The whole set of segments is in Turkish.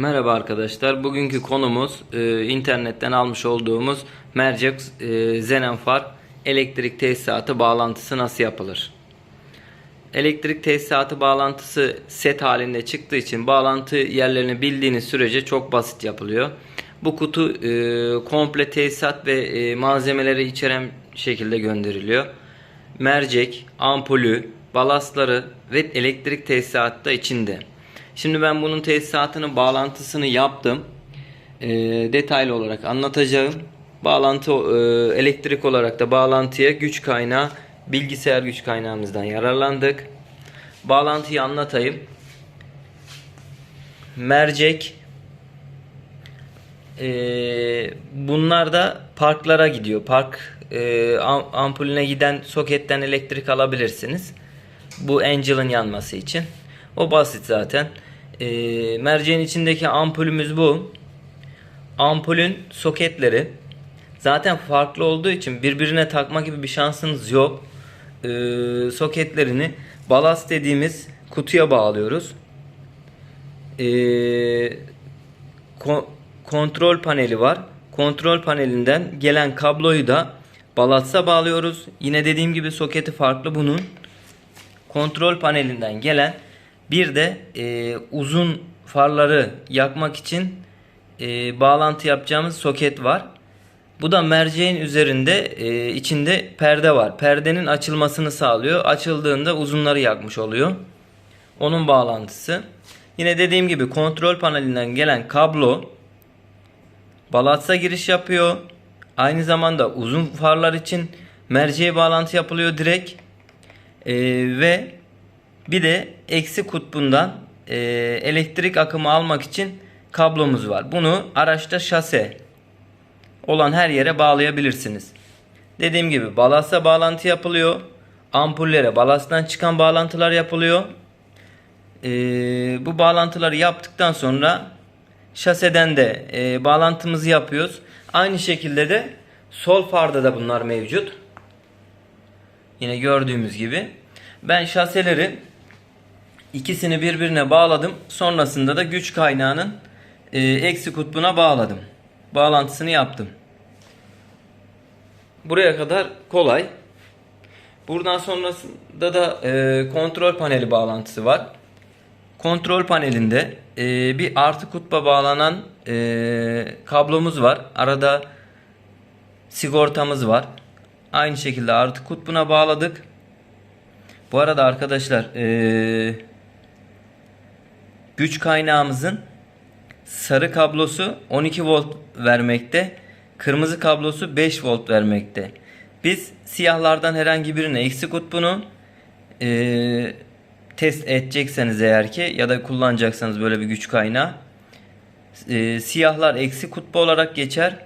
Merhaba arkadaşlar. Bugünkü konumuz e, internetten almış olduğumuz Mercex e, Zenenfar elektrik tesisatı bağlantısı nasıl yapılır? Elektrik tesisatı bağlantısı set halinde çıktığı için bağlantı yerlerini bildiğiniz sürece çok basit yapılıyor. Bu kutu e, komple tesisat ve e, malzemeleri içeren şekilde gönderiliyor. Mercek, ampulü, balastları ve elektrik tesisatı da içinde. Şimdi ben bunun tesisatının bağlantısını yaptım. E, detaylı olarak anlatacağım. Bağlantı e, elektrik olarak da bağlantıya güç kaynağı bilgisayar güç kaynağımızdan yararlandık. Bağlantıyı anlatayım. Mercek e, bunlar da parklara gidiyor. Park e, am- ampulüne giden soketten elektrik alabilirsiniz. Bu Angel'ın yanması için. O basit zaten. E, merceğin içindeki ampulümüz bu. Ampulün soketleri zaten farklı olduğu için birbirine takma gibi bir şansınız yok. E, soketlerini balast dediğimiz kutuya bağlıyoruz. E, ko- kontrol paneli var. Kontrol panelinden gelen kabloyu da balasta bağlıyoruz. Yine dediğim gibi soketi farklı bunun. Kontrol panelinden gelen bir de e, uzun farları yakmak için e, bağlantı yapacağımız soket var. Bu da merceğin üzerinde e, içinde perde var. Perdenin açılmasını sağlıyor. Açıldığında uzunları yakmış oluyor. Onun bağlantısı. Yine dediğim gibi kontrol panelinden gelen kablo balatsa giriş yapıyor. Aynı zamanda uzun farlar için merceğe bağlantı yapılıyor direkt. Ee, ve bir de eksi kutbundan e, elektrik akımı almak için kablomuz var. Bunu araçta şase olan her yere bağlayabilirsiniz. Dediğim gibi balasta bağlantı yapılıyor. Ampullere balasttan çıkan bağlantılar yapılıyor. Ee, bu bağlantıları yaptıktan sonra şaseden de e, bağlantımızı yapıyoruz. Aynı şekilde de sol farda da bunlar mevcut. Yine gördüğümüz gibi. Ben şaseleri ikisini birbirine bağladım. Sonrasında da güç kaynağının e, eksi kutbuna bağladım. Bağlantısını yaptım. Buraya kadar kolay. Buradan sonrasında da e, kontrol paneli bağlantısı var. Kontrol panelinde e, bir artı kutba bağlanan e, kablomuz var. Arada sigortamız var. Aynı şekilde artı kutbuna bağladık. Bu arada arkadaşlar e, güç kaynağımızın sarı kablosu 12 volt vermekte. Kırmızı kablosu 5 volt vermekte. Biz siyahlardan herhangi birine eksi kutbunu e, test edecekseniz eğer ki ya da kullanacaksanız böyle bir güç kaynağı e, siyahlar eksi kutbu olarak geçer.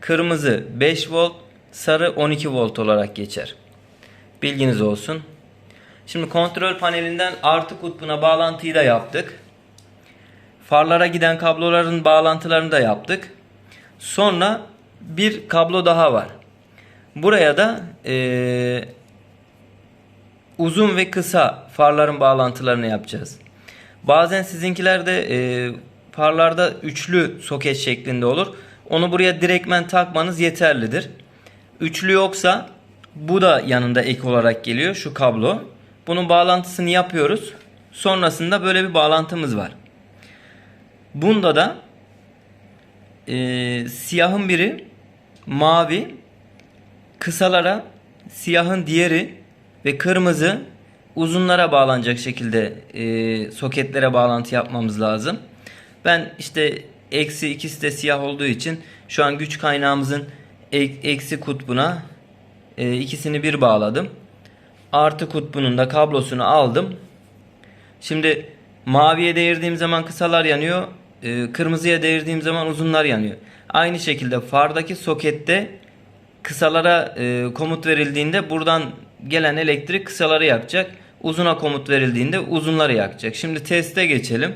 Kırmızı 5 volt, sarı 12 volt olarak geçer. Bilginiz olsun. Şimdi kontrol panelinden artı kutbuna bağlantıyı da yaptık. Farlara giden kabloların bağlantılarını da yaptık. Sonra bir kablo daha var. Buraya da eee uzun ve kısa farların bağlantılarını yapacağız. Bazen sizinkilerde e, farlarda üçlü soket şeklinde olur. Onu buraya direktmen takmanız yeterlidir. Üçlü yoksa bu da yanında ek olarak geliyor şu kablo. Bunun bağlantısını yapıyoruz. Sonrasında böyle bir bağlantımız var. Bunda da e, siyahın biri mavi, kısalara siyahın diğeri ve kırmızı uzunlara bağlanacak şekilde e, soketlere bağlantı yapmamız lazım. Ben işte eksi ikisi de siyah olduğu için şu an güç kaynağımızın ek- eksi kutbuna e, ikisini bir bağladım. Artı kutbunun da kablosunu aldım. Şimdi maviye değirdiğim zaman kısalar yanıyor. E, kırmızıya değirdiğim zaman uzunlar yanıyor. Aynı şekilde fardaki sokette kısalara e, komut verildiğinde buradan gelen elektrik kısaları yakacak. Uzuna komut verildiğinde uzunları yakacak. Şimdi teste geçelim.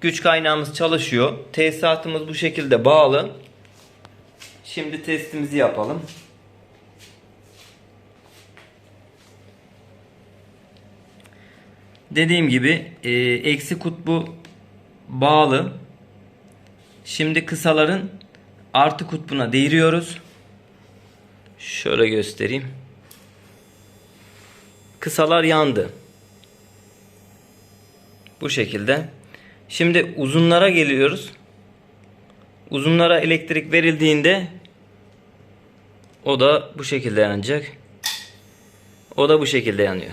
Güç kaynağımız çalışıyor. Tesisatımız bu şekilde bağlı. Şimdi testimizi yapalım. Dediğim gibi e, eksi kutbu bağlı. Şimdi kısaların artı kutbuna değiriyoruz. Şöyle göstereyim. Kısalar yandı. Bu şekilde. Şimdi uzunlara geliyoruz. Uzunlara elektrik verildiğinde o da bu şekilde yanacak. O da bu şekilde yanıyor.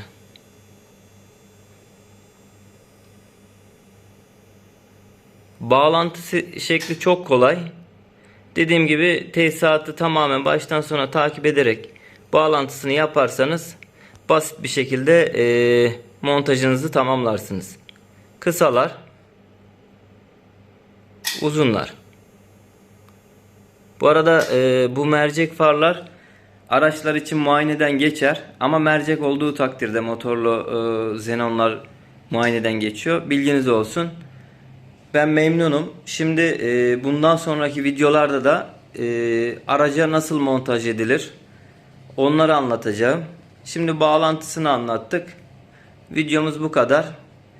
Bağlantısı şekli çok kolay. Dediğim gibi tesisatı tamamen baştan sona takip ederek bağlantısını yaparsanız basit bir şekilde eee, montajınızı tamamlarsınız. Kısalar, uzunlar. Bu arada eee, bu mercek farlar araçlar için muayeneden geçer ama mercek olduğu takdirde motorlu eee, xenonlar muayeneden geçiyor. Bilginiz olsun. Ben memnunum. Şimdi e, bundan sonraki videolarda da e, araca nasıl montaj edilir onları anlatacağım. Şimdi bağlantısını anlattık. Videomuz bu kadar.